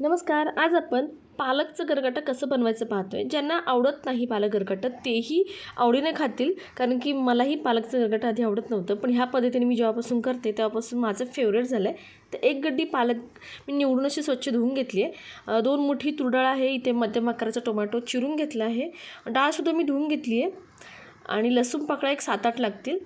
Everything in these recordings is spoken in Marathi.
नमस्कार आज आपण पालकचं गरगटं कसं बनवायचं पाहतोय. ज्यांना आवडत नाही पालक गरगटं तेही आवडीने खातील कारण की मलाही पालकचं गरगटं आधी आवडत नव्हतं. पण ह्या पद्धतीने मी जेव्हापासून करते तेव्हापासून माझं फेवरेट झालं आहे तर एक गड्डी पालक मी निवडून अशी स्वच्छ धुवून घेतली आहे. दोन मोठी तुरडाळ आहे इथे मध्यम आकाराचा टोमॅटो चिरून घेतला आहे. डाळसुद्धा मी धुवून घेतली आहे. आणि लसूण पाकळ्या एक सात आठ लागतील.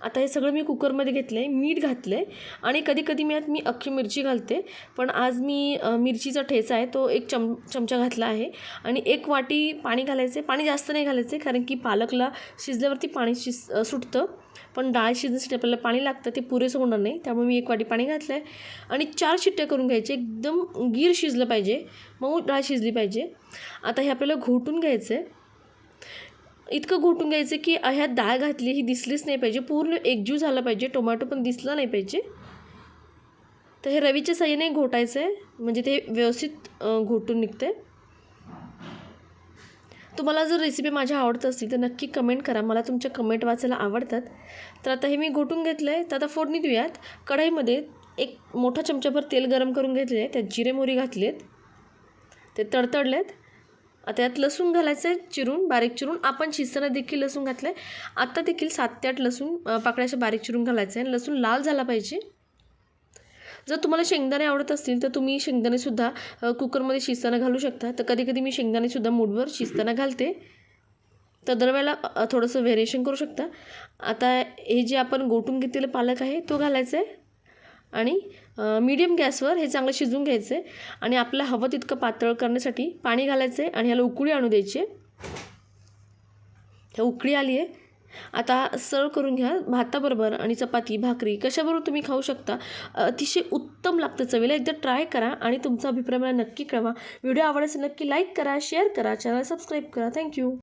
आता हे सगळं मी कुकरमध्ये घेतलं आहे मीठ घातलं आहे आणि कधीकधी मी यात मी अख्खी मिरची घालते. पण आज मी मिरचीचा ठेचा आहे तो एक चम चमचा घातला आहे आणि एक वाटी पाणी घालायचं आहे पाणी जास्त नाही घालायचं आहे कारण की पालकला शिजल्यावरती पाणी शिज सुटतं. पण डाळ शिजण्यासाठी आपल्याला पाणी लागतं ते पुरेसं होणार नाही. त्यामुळे मी एक वाटी पाणी घातलं आहे आणि चार शिट्ट्या करून घ्यायचे. एकदम गीर शिजलं पाहिजे. मऊ डाळ शिजली पाहिजे. आता हे आपल्याला घोटून घ्यायचं आहे इतकं घोटून घ्यायचं की ह्यात डाळ घातली ही दिसलीच नाही पाहिजे. पूर्ण एकजीव झाला पाहिजे. टोमॅटो पण दिसला नाही पाहिजे. तर हे रवीच्या साह्याने घोटायचं आहे म्हणजे ते व्यवस्थित घोटून निघते तुम्हाला जर रेसिपी माझ्या आवडत असतील तर नक्की कमेंट करा. मला तुमच्या कमेंट वाचायला आवडतात. तर आता हे मी घोटून घेतलं आहे तर आता फोडणी देऊयात. कढईमध्ये एक मोठा चमचाभर तेल गरम करून घेतले आहे त्यात जिरे मोहरी घातलेत. ते तडतडलेत. आता यात लसूण घालायचं आहे चिरून बारीक चिरून. आपण शिजताना देखील लसूण घातलं आहे आत्ता देखील सात ते आठ लसूण पाकळ्याचं पाकळ्याच्या बारीक चिरून घालायचं आहे लसूण लाल झाला पाहिजे. जर तुम्हाला शेंगदाणे आवडत असतील तर तुम्ही शेंगदाणेसुद्धा कुकरमध्ये शिजताना घालू शकता. तर कधी कधी मी शेंगदाणेसुद्धा मूठभर शिजताना घालते. तर दरवेळेला थोडंसं व्हेरिएशन करू शकता. आता हे जे आपण गोटून घेतलेलं पालक आहे तो घालायचा आहे आणि मीडियम गॅसवर हे चांगलं शिजवून घ्यायचं आहे आणि आपल्याला हवं तितकं पातळ करण्यासाठी पाणी घालायचं आहे आणि ह्याला उकळी आणू द्यायची. आहे ह्या उकळी आली आहे. आता सर्व करून घ्या भाताबरोबर आणि चपाती भाकरी कशाबरोबर तुम्ही खाऊ शकता. अतिशय उत्तम लागतं चवीला. एकदा ट्राय करा आणि तुमचा अभिप्राय मला नक्की कळवा. व्हिडिओ आवडल्यास नक्की लाईक करा शेअर करा चॅनल सबस्क्राईब करा. थँक्यू.